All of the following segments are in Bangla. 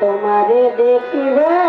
তোমারে দেখিবার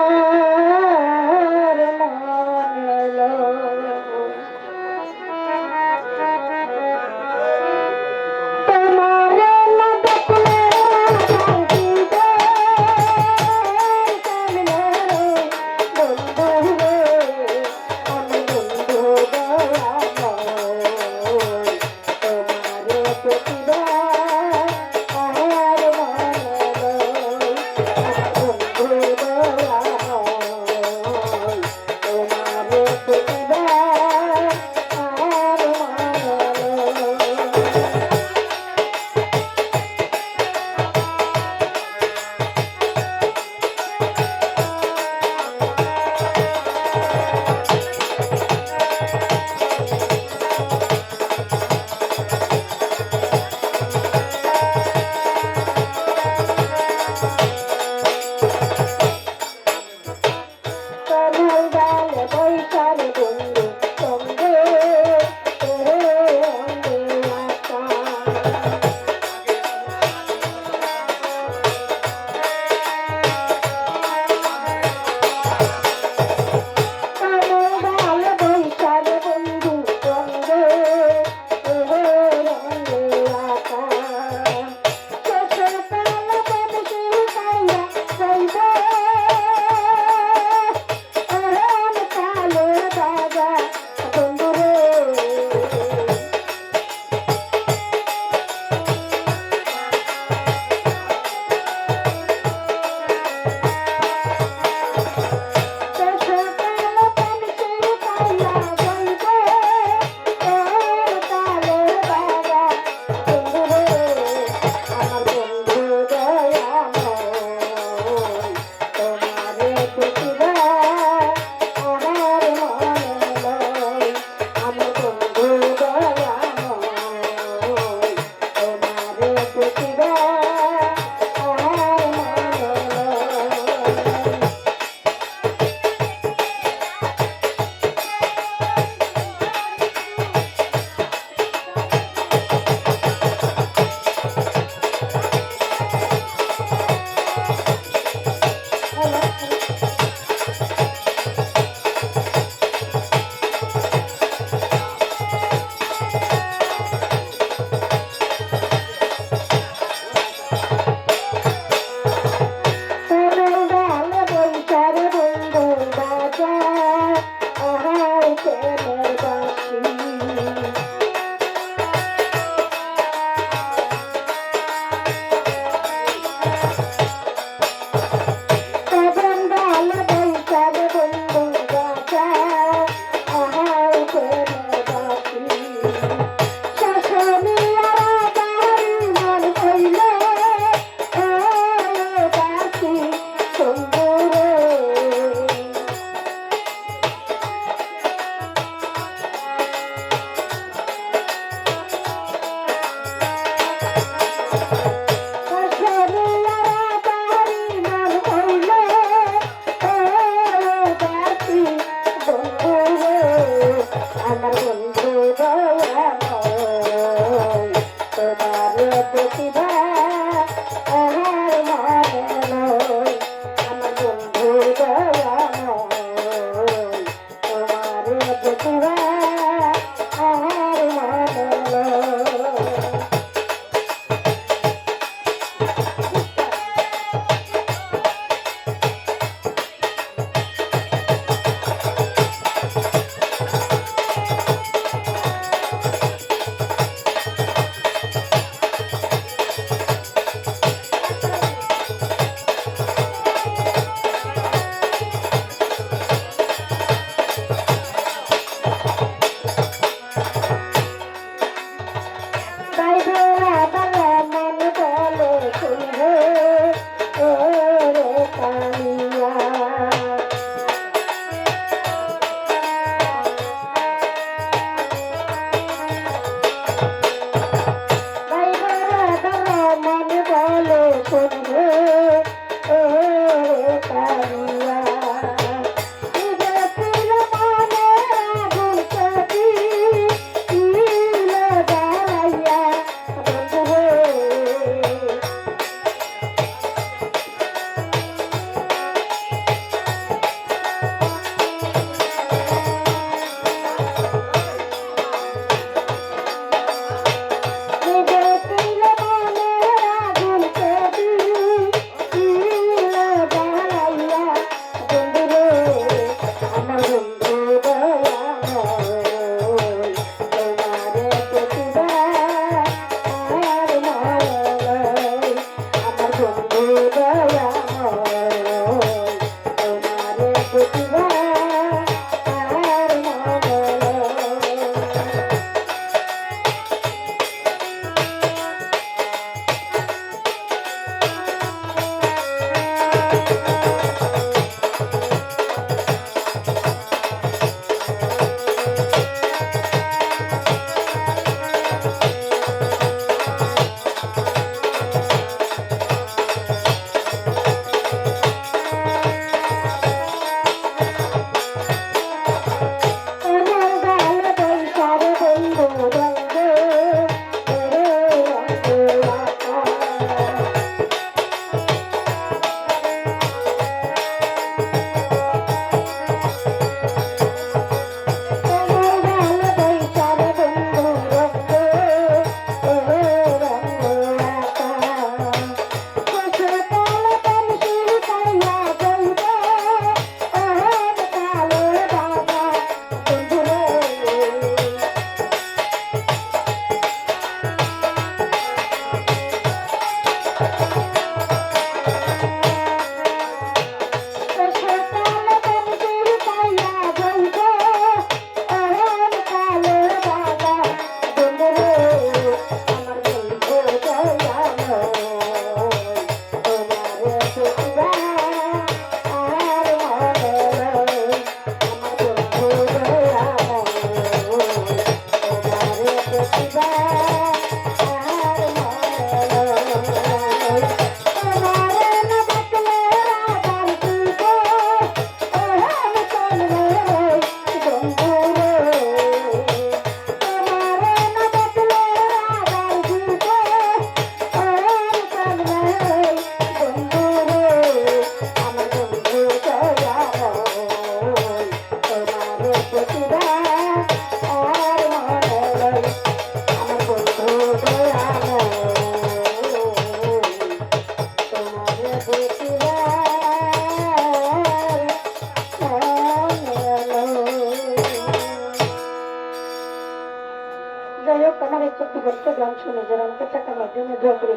তোমার এই প্রতিবর্ষে গান শুনে যারা আমাকে মাধ্যমে দোয়া করে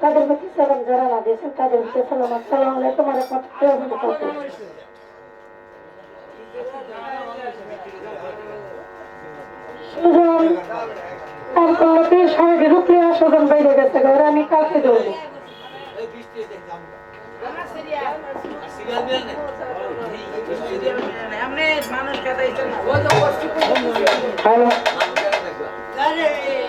তাদের প্রতি সালাম যারা না দিয়েছেন তাদের প্রতি সালাম। আসসালাম আলাইকুম আর একমাত্র সঙ্গে Ready!